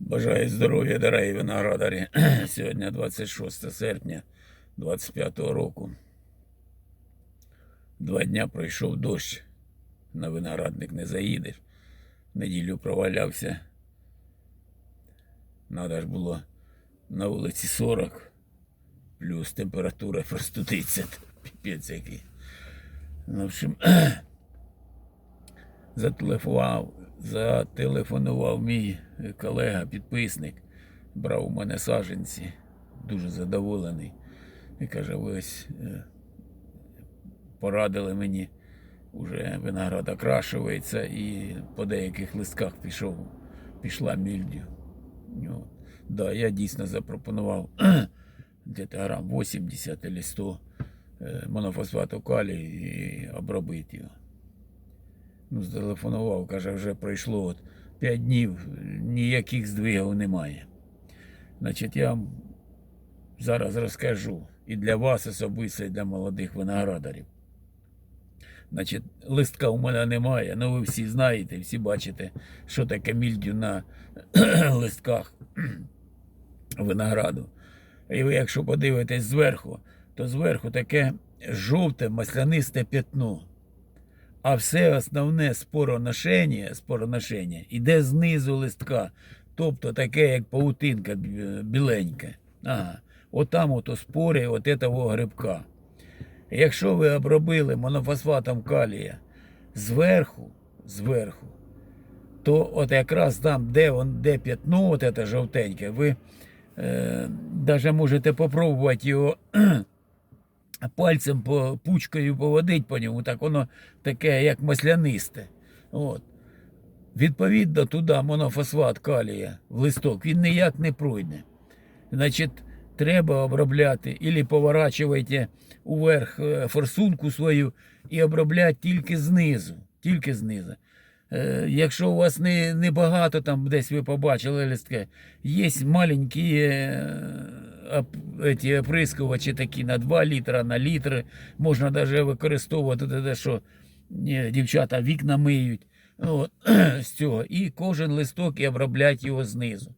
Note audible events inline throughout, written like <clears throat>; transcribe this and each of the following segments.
Бажаю здоров'я, дорогі виноградарі. <clears throat> Сьогодні 26 серпня 25 року. Два дня пройшов дощ. На виноградник не заїдеш. Неділю провалявся. Надо ж було на вулиці 40, плюс температура простудиться. Піпець який. Ну, в общем, <clears throat> зателефонував, зателефонував мій колега, підписник, брав у мене саженці, дуже задоволений. І каже, ви ось е, порадили мені, вже виноград окрашується і по деяких листках пішов, пішла мільдю. Ну, да, я дійсно запропонував <clears throat> грам 80 или 100 е, монофосфату калію і обробити його. Ну, зателефонував, каже, вже пройшло от 5 днів, ніяких здвигів немає. Значить, я вам зараз розкажу і для вас особисто, і для молодих виноградарів. Значить, листка у мене немає, ну ви всі знаєте, всі бачите, що таке мільдю на <clears throat> листках <clears throat> винограду. І ви, якщо подивитесь зверху, то зверху таке жовте маслянисте п'ятно. А все основне спороношення, спороношення йде знизу листка. Тобто таке, як паутинка біленька. Ага. Отам ото спори от этого грибка. Якщо ви обробили монофосфатом калія зверху, зверху, то от якраз там, де, он, де п'ятно, от це жовтеньке, ви е, можете попробувати його пальцем по пучкою поводить по ньому, так воно таке, як маслянисте. От. Відповідно, туди монофосфат калія в листок, він ніяк не пройде. Значить, треба обробляти, або поворачуйте уверх е, форсунку свою і обробляти тільки знизу. Тільки знизу. Е, якщо у вас не, не багато, там десь ви побачили листки, є маленькі е, эти оприскувачі такі на 2 літра, на літри. Можна навіть використовувати те, що дівчата вікна миють. От, <clears throat> з цього. І кожен листок і обробляти його знизу.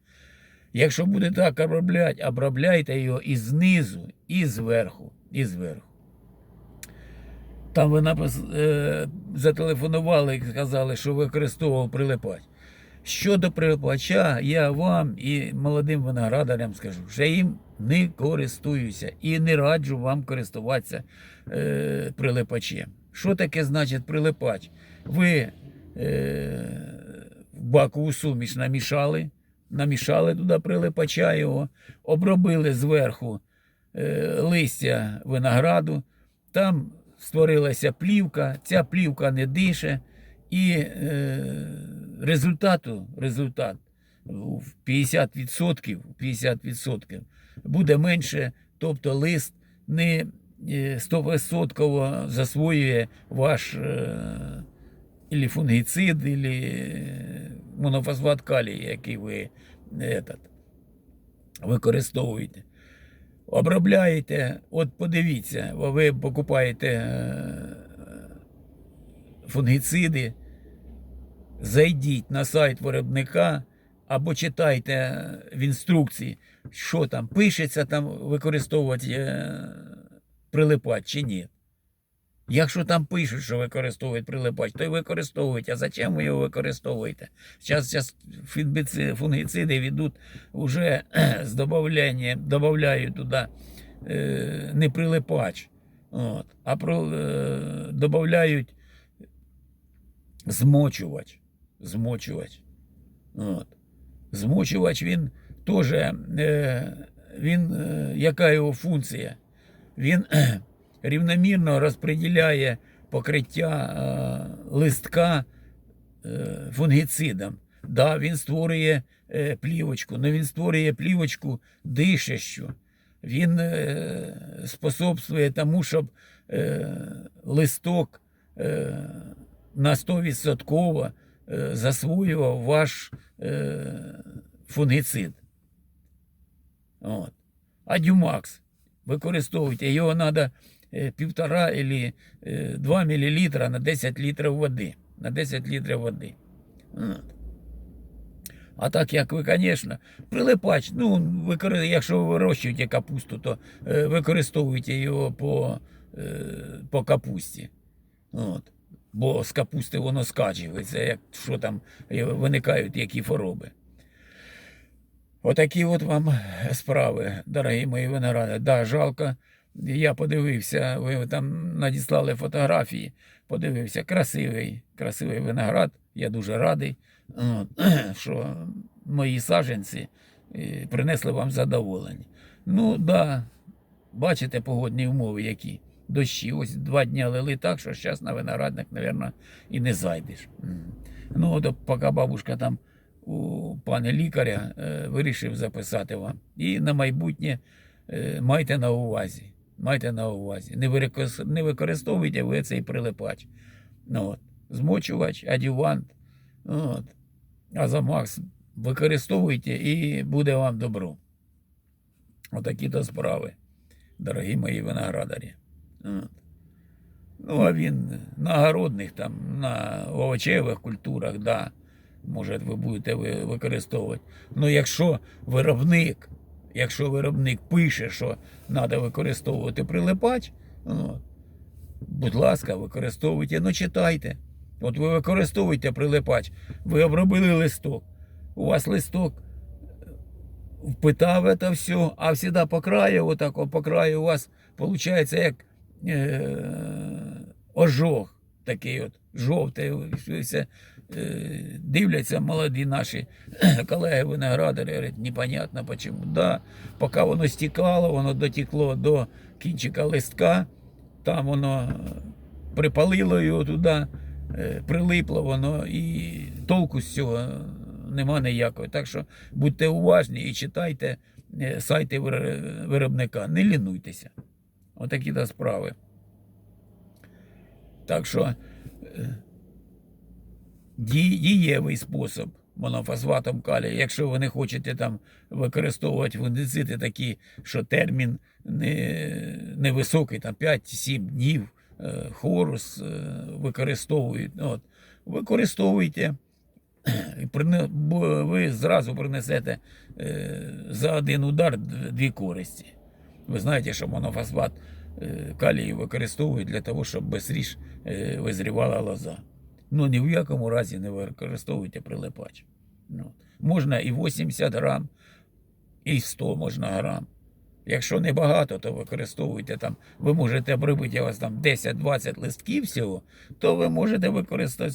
Якщо буде так обробляти, обробляйте його і знизу, і зверху, і зверху. Там ви напис, е, зателефонували і сказали, що використовував прилипач. Щодо прилипача, я вам і молодим виноградарям скажу, що їм не користуюся і не раджу вам користуватися е, прилипачем. Що таке значить прилипач? Ви е, бакову суміш намішали, намішали туди прилипача його, обробили зверху е, листя винограду, там створилася плівка, ця плівка не дише, і е, результату, результат в 50%, 50% буде менше, тобто лист не е, 100% засвоює ваш е, ілі фунгіцид, ілі монофосфат калію, який ви этот, використовуєте. Обробляєте, от подивіться, ви покупаєте е, фунгіциди, зайдіть на сайт виробника або читайте в інструкції, що там пишеться, там використовувати е, прилипач чи ні. Якщо там пишуть, що використовують прилипач, то й використовують. А зачем ви його використовуєте? Зараз, фунгіциди ведуть вже з добавлянням, додають туди е, не прилипач, от, а про, е, додають змочувач. Змочувач. От. Змочувач він теж, е, він, е, яка його функція? Він <clears throat> рівномірно розподіляє покриття е, листка фунгіцидом. Да, він створює плівочку, але він створює плівочку дишещу. Він способствує тому, щоб листок на 100% е, засвоював ваш е, фунгіцид. От. А Дюмакс використовуйте, його треба півтора або 2 мл на 10 літрів води. На 10 літрів води. От. А так як ви, звісно, прилипач, ну, якщо ви вирощуєте капусту, то е, використовуйте його по, е, по капусті. От. Бо з капусти воно скачується, як що там виникають які хвороби. Отакі от вам справи, дорогі мої виногради. Да, жалко. Я подивився, ви там надіслали фотографії, подивився, красивий, красивий виноград. Я дуже радий, <clears throat> що мої саджанці е, принесли вам задоволення. Ну, да, бачите погодні умови які. Дощі. Ось два дні лили так, що зараз на виноградник, мабуть, і не зайдеш. Ну, от поки бабушка там у пана лікаря е, вирішив записати вам. І на майбутнє е, майте на увазі. Майте на увазі. Не, використовуйте ви цей прилипач. Ну, от. Змочувач, адювант. От. Азамакс використовуйте і буде вам добро. Отакі то справи, дорогі мої виноградарі. Ну, а він на огородних, там, на овочевих культурах, да, може, ви будете використовувати. Ну, якщо виробник, якщо виробник пише, що треба використовувати прилипач, ну, будь ласка, використовуйте, ну читайте. От ви використовуєте прилипач, ви обробили листок. У вас листок впитав це все, а всегда по краю, отак, по краю у вас виходить як ожог такий от, жовтий. Все, е, дивляться молоді наші <clears throat> колеги виноградарі, говорять, непонятно почему. Да, поки воно стікало, воно дотекло до кінчика листка, там воно е, припалило його туди, е, прилипло воно і толку з цього нема ніякого. Так що будьте уважні і читайте е, сайти виробника. Не лінуйтеся. Отакі то справи. Так що е, дієвий спосіб монофосфатом калія. Якщо ви не хочете там використовувати фунгіциди такі, що термін не, невисокий, там 5-7 днів, е, хорус е, використовують. От, використовуйте. Ви зразу принесете за один удар дві користі. Ви знаєте, що монофосфат е, калію використовують для того, щоб швидше е, визрівала лоза. Ну ні в якому разі не використовуйте прилипач. Ну, можна і 80 грам, і 100 можна грам. Якщо не багато, то використовуйте там. Ви можете обробити у вас там 10-20 листків всього, то ви можете використати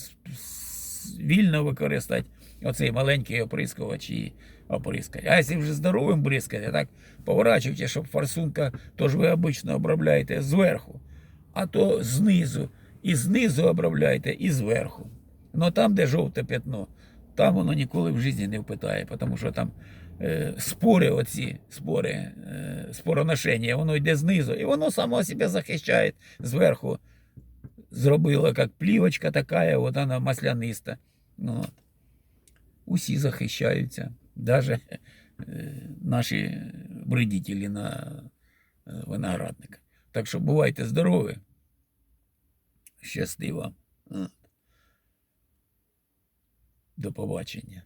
вільно використати оцей маленький оприскувач і оприскати. А якщо вже здоровим бризкати, так поворачуйте, щоб форсунка, то ж ви обично обробляєте зверху, а то знизу. І знизу обробляйте, і зверху. Ну там, де жовте пятно, там воно ніколи в житті не впитає, тому що там е, спори, оці спори, е, спороношення, воно йде знизу, і воно само себе захищає зверху. Зробило як плівочка така, от вона масляниста. Ну. Усі захищаються, навіть е, наші вредителі на е, виноградника. Так що бувайте здорові. Щасти. До побачення.